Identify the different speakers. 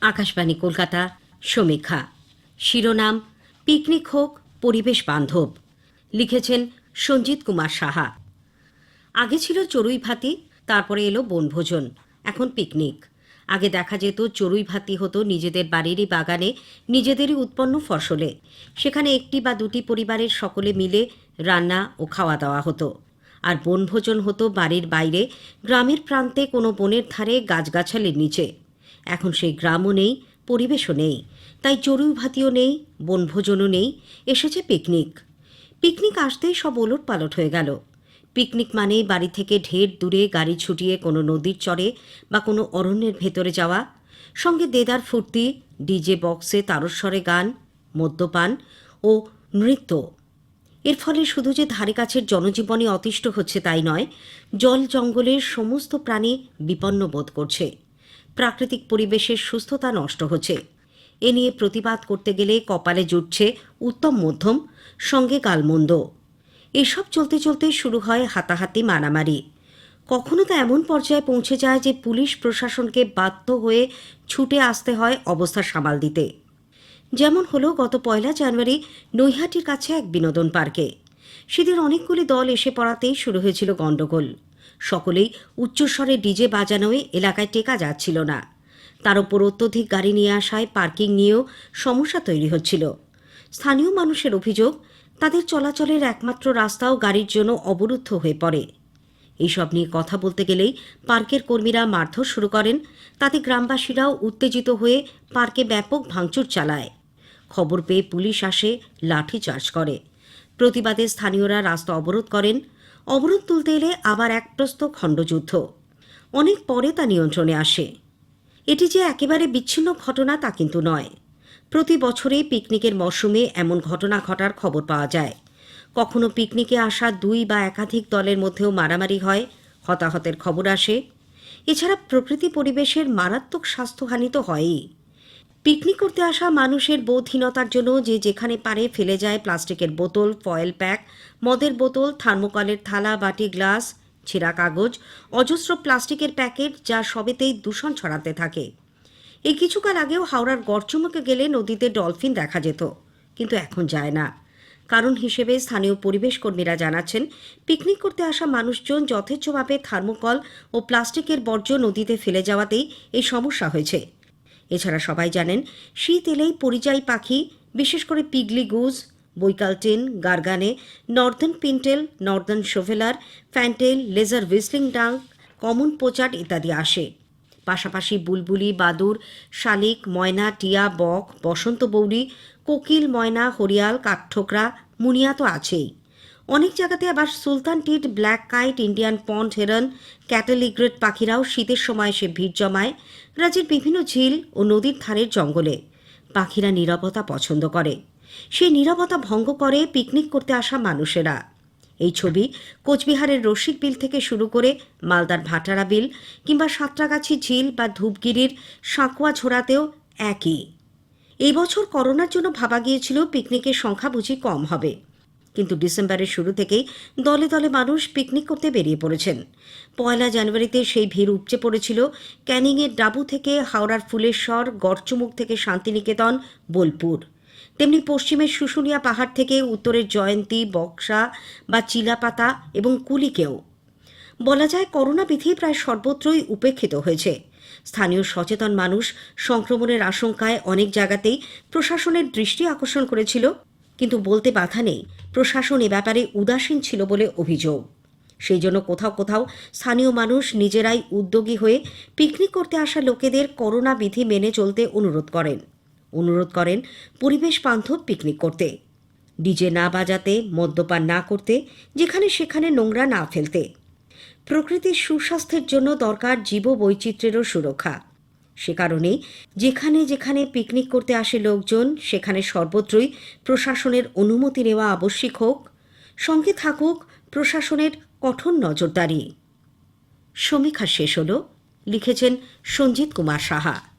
Speaker 1: আকাশবাণী কলকাতা, সমীক্ষা। শিরোনাম, পিকনিক হোক, পরিবেশ বান্ধব। লিখেছেন সঞ্জিত কুমার সাহা। আগে ছিল চড়ুই ভাতি, তারপরে এলো বনভোজন, এখন পিকনিক। আগে দেখা যেত চড়ুই ভাতি হতো নিজেদের বাড়িরই বাগানে, নিজেদেরই উৎপন্ন ফসলে। সেখানে একটি বা দুটি পরিবারের সকলে মিলে রান্না ও খাওয়া দাওয়া হতো। আর বনভোজন হতো বাড়ির বাইরে, গ্রামের প্রান্তে কোনো বনের ধারে গাছগাছালির নিচে। এখন সেই গ্রামও নেই, পরিবেশও নেই। তাই চড়ুই ভাতিও নেই, বনভোজনও নেই, এসেছে পিকনিক। পিকনিক আসতেই সব ওলট পালট হয়ে গেল। পিকনিক মানে বাড়ি থেকে ঢের দূরে গাড়ি ছুটিয়ে কোনো নদীর চরে বা কোনো অরণ্যের ভেতরে যাওয়া, সঙ্গে দেদার ফুর্তি, ডিজে বক্সে তারস্বরে গান, মদ্যপান ও নৃত্য। এর ফলে শুধু যে ধারে কাছের জনজীবনে অতিষ্ঠ হচ্ছে তাই নয়, জল জঙ্গলের সমস্ত প্রাণী বিপন্ন বোধ করছে। প্রাকৃতিক পরিবেশের সুস্থতা নষ্ট হচ্ছে। এ নিয়ে প্রতিবাদ করতে গেলে কপালে জুটছে উত্তম মধ্যম, সঙ্গে গালমন্দ এসব চলতে চলতে শুরু হয় হাতাহাতি মারামারি। কখনো তো এমন পর্যায়ে পৌঁছে যায় যে পুলিশ প্রশাসনকে বাধ্য হয়ে ছুটে আসতে হয় অবস্থা সামাল দিতে। যেমন হলো গত পয়লা জানুয়ারি নৈহাটির কাছে এক বিনোদন পার্কে। সেদিন অনেকগুলি দল এসে পড়াতেই শুরু হয়েছিল গণ্ডগোল। সকলেই উচ্চস্বরে ডিজে বাজানোয় এলাকায় টেকা যাচ্ছিল না। তার ওপর অত্যধিক গাড়ি নিয়ে আসায় পার্কিং নিয়েও সমস্যা তৈরি হচ্ছিল। স্থানীয় মানুষের অভিযোগ, তাদের চলাচলের একমাত্র রাস্তাও গাড়ির জন্য অবরুদ্ধ হয়ে পড়ে। এইসব নিয়ে কথা বলতে গেলেই পার্কের কর্মীরা মারধর শুরু করেন। তাতে গ্রামবাসীরাও উত্তেজিত হয়ে পার্কে ব্যাপক ভাঙচুর চালায়। খবর পেয়ে পুলিশ আসে, লাঠি চার্জ করে। প্রতিবাদে স্থানীয়রা রাস্তা অবরোধ করেন। অবরোধ তুলতে এলে আবার এক প্রস্ত খণ্ডযুদ্ধ। অনেক পরে তা নিয়ন্ত্রণে আসে। এটি যে একেবারে বিচ্ছিন্ন ঘটনা তা কিন্তু নয়। প্রতি বছরেই পিকনিকের মরশুমে এমন ঘটনা ঘটার খবর পাওয়া যায়। কখনো পিকনিকে আসা দুই বা একাধিক দলের মধ্যেও মারামারি হয়, হতাহতের খবর আসে। এছাড়া প্রকৃতি পরিবেশের মারাত্মক স্বাস্থ্যহানি তো হয়ই। পিকনিক করতে আসা মানুষের বোধহীনতার জন্য যে যেখানে পারে ফেলে যায় প্লাস্টিকের বোতল ফয়েল প্যাক মদের বোতল, থার্মোকলের থালা, বাটি, গ্লাস, ছেঁড়া কাগজ, অজস্র প্লাস্টিকের প্যাকেট যা সবেতেই দূষণ ছড়াতে থাকে। এই কিছুকাল আগেও হাওড়ার গড়চুমুকে গেলে নদীতে ডলফিন দেখা যেত, কিন্তু এখন যায় না। কারণ হিসেবে স্থানীয় পরিবেশ কর্মীরা জানাচ্ছেন, পিকনিক করতে আসা মানুষজন যথেচ্ছভাবে থার্মোকল ও প্লাস্টিকের বর্জ্য নদীতে ফেলে যাওয়াতেই এই সমস্যা হয়েছে। এছাড়া সবাই জানেন, শীত এলেই পরিযায়ী পাখি, বিশেষ করে pygmy goose Baikal teal garganey, northern pintail, northern shoveler fantail lesser whistling duck, common pochard ইত্যাদি আসে। পাশাপাশি বুলবুলি, বাদুর, শালিক, ময়না, টিয়া, বক, বসন্ত বৌরি, কোকিল, ময়না, হরিয়াল, কাঠঠোকরা, মুনিয়া তো আছেই। অনেক জায়গাতে আবার sultan tit, black kite, Indian pond, heron cattle egret পাখিরাও শীতের সময় এসে ভিড় জমায়। রাজ্যের বিভিন্ন ঝিল ও নদীর ধারের জঙ্গলে পাখিরা নীরবতা পছন্দ করে। সেই নীরবতা ভঙ্গ করে পিকনিক করতে আসা মানুষেরা। এই ছবি কোচবিহারের রসিক বিল থেকে শুরু করে মালদার ভাটারা বিল কিংবা সাঁতরাগাছি ঝিল বা ধূপগিরির সাঁকুয়া ঝোড়াতেও একই। এই বছর করোনার জন্য ভাবা গিয়েছিল পিকনিকের সংখ্যা বুঝি কম হবে। কিন্তু ডিসেম্বরের শুরু থেকেই দলে দলে মানুষ পিকনিক করতে বেরিয়ে পড়েছেন। পয়লা জানুয়ারিতে সেই ভিড় উপচে পড়েছিল ক্যানিংয়ের ডাবু থেকে হাওড়ার ফুলেশ্বর, গড়চুমুক থেকে শান্তিনিকেতন, বোলপুর। তেমনি পশ্চিমের শুশুনিয়া পাহাড় থেকে উত্তরের জয়ন্তী, বক্সা বা চিলাপাতা এবং কুলিকেও। বলা যায় করোনা বিধি প্রায় সর্বত্রই উপেক্ষিত হয়েছে। স্থানীয় সচেতন মানুষ সংক্রমণের আশঙ্কায় অনেক জায়গাতেই প্রশাসনের দৃষ্টি আকর্ষণ করেছিল কিন্তু বলতে বাধা নেই। প্রশাসন এ ব্যাপারে উদাসীন ছিল বলে অভিযোগ। সেই জন্য কোথাও কোথাও স্থানীয় মানুষ নিজেরাই উদ্যোগী হয়ে পিকনিক করতে আসা লোকেদের করোনা বিধি মেনে চলতে অনুরোধ করেন। অনুরোধ করেন পরিবেশ বান্ধব পিকনিক করতে। ডিজে না বাজাতে, মদ্যপান না করতে, যেখানে সেখানে নোংরা না ফেলতে। প্রকৃতির সুস্বাস্থ্যের জন্য দরকার জীব বৈচিত্র্যেরও সুরক্ষা। সে কারণে যেখানে যেখানে পিকনিক করতে আসে লোকজন, সেখানে সর্বত্রই প্রশাসনের অনুমতি নেওয়া আবশ্যিক হোক। সঙ্গে থাকুক প্রশাসনের কঠোর নজরদারি। সমীক্ষা শেষ হল, লিখেছেন সঞ্জিত কুমার সাহা।